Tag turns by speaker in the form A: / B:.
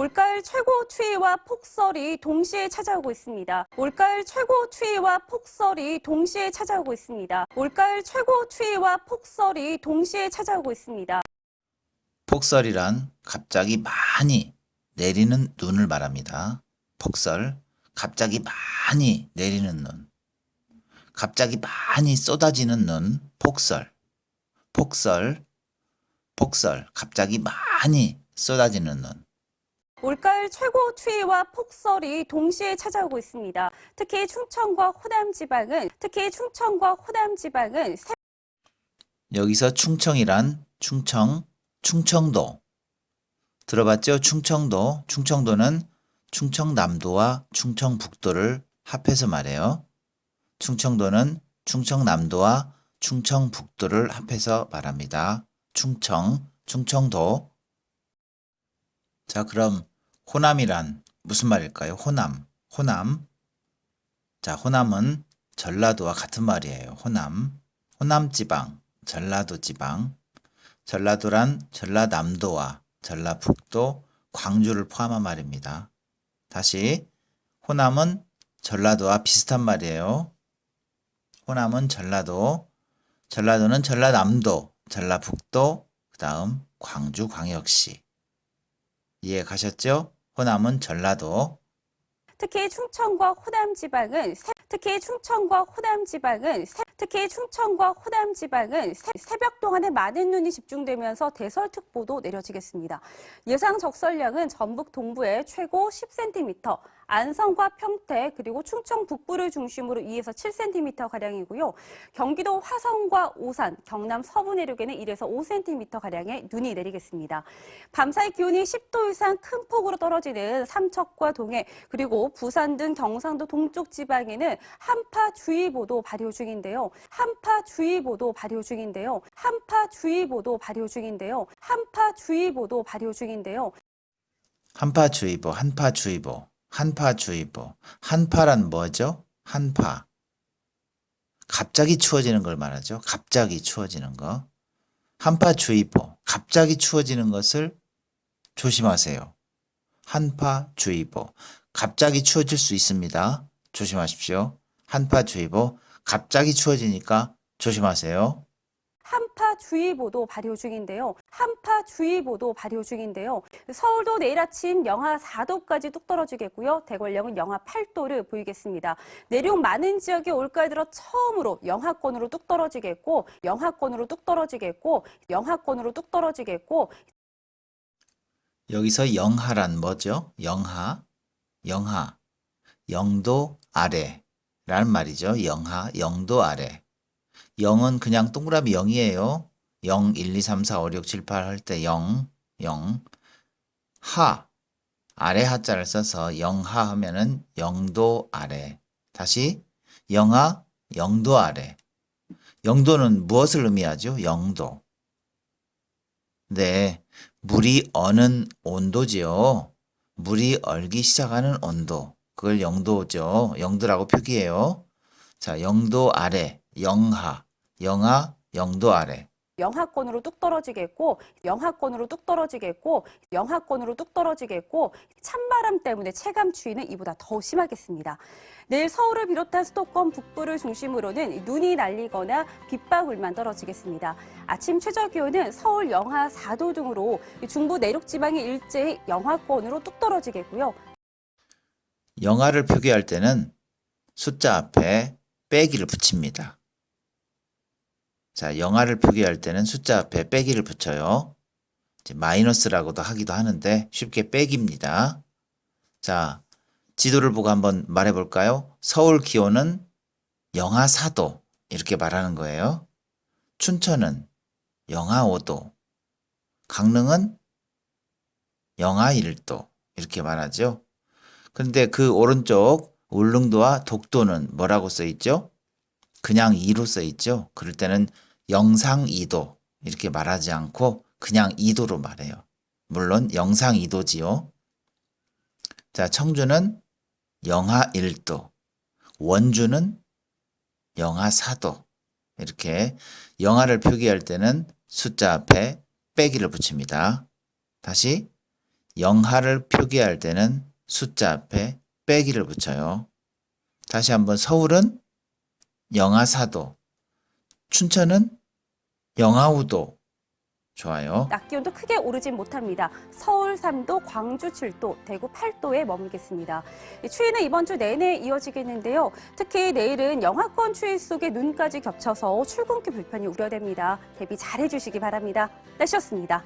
A: 올가을 최고 추위와 폭설이 동시에 찾아오고 있습니다. 올가을 최고 추위와 폭설이 동시에 찾아오고 있습니다. 올가을 최고 추위와 폭설이 동시에 찾아오고 있습니다.
B: 폭설이란 갑자기 많이 내리는 눈을 말합니다. 폭설, 갑자기 많이 내리는 눈. 갑자기 많이 쏟아지는 눈, 폭설. 폭설, 폭설, 갑자기 많이 쏟아지는 눈.
A: 올가을 최고 추위와 폭설이 동시에 찾아오고 있습니다. 특히 충청과 호남 지방은 특히 충청과 호남 지방은 새-
B: 여기서 충청이란 충청, 충청도. 들어봤죠? 충청도. 충청도는 충청남도와 충청북도를 합해서 말해요. 충청도는 충청남도와 충청북도를 합해서 말합니다. 충청, 충청도. 자, 그럼 호남이란 무슨 말일까요? 호남, 호남. 자, 호남은 전라도와 같은 말이에요. 호남, 호남 지방, 전라도 지방. 전라도란 전라남도와 전라북도, 광주를 포함한 말입니다. 다시 호남은 전라도와 비슷한 말이에요. 호남은 전라도, 전라도는 전라남도, 전라북도, 그 다음 광주 광역시. 이해 가셨죠? 호남은 전라도,
A: 특히 충청과 호남 지방은 새- 특히 충청과 호남 지방은 새- 특히 충청과 호남 지방은 새- 새벽 동안에 많은 눈이 집중되면서 대설특보도 내려지겠습니다. 예상 적설량은 전북 동부에 최고 10cm, 안성과 평택 그리고 충청 북부를 중심으로 2에서 7cm 가량이고요. 경기도 화성과 오산, 경남 서부 내륙에는 1에서 5cm 가량의 눈이 내리겠습니다. 밤사이 기온이 10도 이상 큰 폭으로 떨어지는 삼척과 동해 그리고 부산 등 경상도 동쪽 지방에는 한파주의보도 발효 중인데요. 한파주의보도 발효 중인데요. 한파주의보도 발효 중인데요. 한파주의보도 발효 중인데요.
B: 한파주의보, 한파주의보, 한파주의보. 한파란 뭐죠? 한파. 갑자기 추워지는 걸 말하죠. 갑자기 추워지는 거. 한파주의보. 갑자기 추워지는 것을 조심하세요. 한파주의보. 갑자기 추워질 수 있습니다. 조심하십시오. 한파주의보. 갑자기 추워지니까 조심하세요.
A: 한파주의보도 발효 중인데요. 한파주의보도 발효 중인데요. 서울도 내일 아침 영하 4도까지 뚝 떨어지겠고요. 대관령은 영하 8도를 보이겠습니다. 내륙 많은 지역이 올가을 들어 처음으로 영하권으로 뚝 떨어지겠고, 영하권으로 뚝 떨어지겠고, 영하권으로 뚝 떨어지겠고,
B: 여기서 영하란 뭐죠? 영하, 영하, 영도 아래 라는 말이죠. 영하, 영도 아래. 0은 그냥 동그라미 0이에요. 0, 1, 2, 3, 4, 5, 6, 7, 8 할 때 0, 0. 하, 아래 하자를 써서 영하 하면은 영도 아래. 다시 영하, 영도 아래. 영도는 무엇을 의미하죠? 영도. 네, 물이 어는 온도지요. 물이 얼기 시작하는 온도. 그걸 영도죠. 영도라고 표기해요. 자, 영도 아래, 영하, 영하, 영도 아래.
A: 영하권으로 뚝 떨어지겠고, 영하권으로 뚝 떨어지겠고, 영하권으로 뚝 떨어지겠고, 찬바람 때문에 체감 추위는 이보다 더 심하겠습니다. 내일 서울을 비롯한 수도권 북부를 중심으로는 눈이 날리거나 빗방울만 떨어지겠습니다. 아침 최저 기온은 서울 영하 4도 등으로 중부 내륙 지방이 일제히 영하권으로 뚝 떨어지겠고요.
B: 영하를 표기할 때는 숫자 앞에 빼기를 붙입니다. 자, 영하를 표기할 때는 숫자 앞에 빼기를 붙여요. 마이너스라고도 하기도 하는데 쉽게 빼기입니다. 자, 지도를 보고 한번 말해 볼까요? 서울 기온은 영하 4도 이렇게 말하는 거예요. 춘천은 영하 5도, 강릉은 영하 1도 이렇게 말하죠. 그런데 그 오른쪽 울릉도와 독도는 뭐라고 써 있죠? 그냥 2로 써 있죠. 그럴 때는 영상 2도 이렇게 말하지 않고 그냥 2도로 말해요. 물론 영상 2도지요. 자, 청주는 영하 1도, 원주는 영하 4도. 이렇게 영하를 표기할 때는 숫자 앞에 빼기를 붙입니다. 다시 영하를 표기할 때는 숫자 앞에 빼기를 붙여요. 다시 한번 서울은 영하 4도, 춘천은 영하 5도. 좋아요.
A: 낮 기온도 크게 오르진 못합니다. 서울 3도, 광주 7도, 대구 8도에 머물겠습니다. 이 추위는 이번 주 내내 이어지겠는데요. 특히 내일은 영하권 추위 속에 눈까지 겹쳐서 출근길 불편이 우려됩니다. 대비 잘 해주시기 바랍니다. 날씨였습니다.